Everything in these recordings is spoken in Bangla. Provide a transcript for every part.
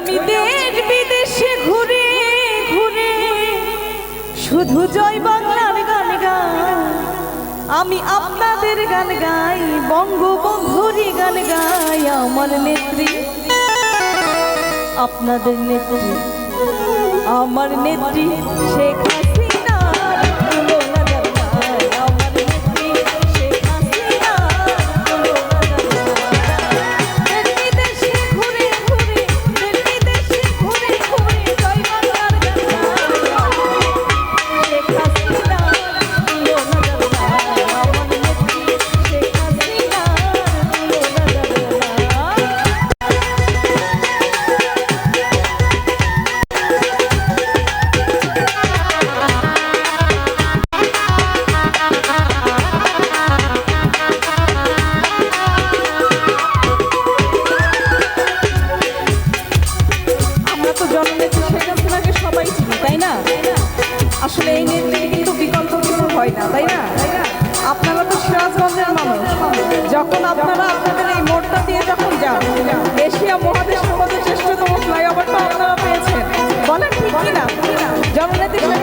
আমি দেশ বিদেশে ঘুরে ঘুরে শুধু জয় বাংলার গান গাই। আমি আপনাদের গান গাই, বঙ্গবন্ধুরই গান গাই, আমার নেত্রী। আপনাদের নেত্রী, আমার নেত্রী শেখ হাসিনার জননেত্রী শেখ হাসিনাকে সবাই চিনি, তাই না? আসলে এই নেত্রী কিন্তু বিকল্প কিছু হয় না, তাই না? আপনারা তো সিরাজগঞ্জের মানুষ। যখন আপনারা আপনাদের এই মোড়টা দিয়ে যখন যান, এশিয়া মহাদেশ মধ্যে শ্রেষ্ঠতম ফ্লাইওভারটা আপনারা পেয়েছেন। বলেন ঠিক না জননেত্রী শেখ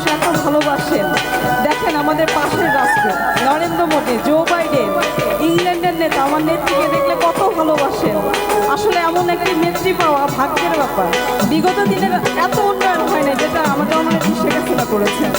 মানুষ এত ভালোবাসেন দেখেন আমাদের পাশের রাষ্ট্র, নরেন্দ্র মোদী জো বাইডেন ইংল্যান্ডের নেতা, আমার নেত্রীকে দেখলে কত ভালোবাসেন। আসলে এমন একটি নেত্রী পাওয়া ভাগ্যের ব্যাপার। বিগত দিনের এত উন্নয়ন হয় না যেটা আমাদের অনেক শেখাশোনা করেছেন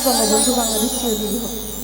건강요소방향을토대 로.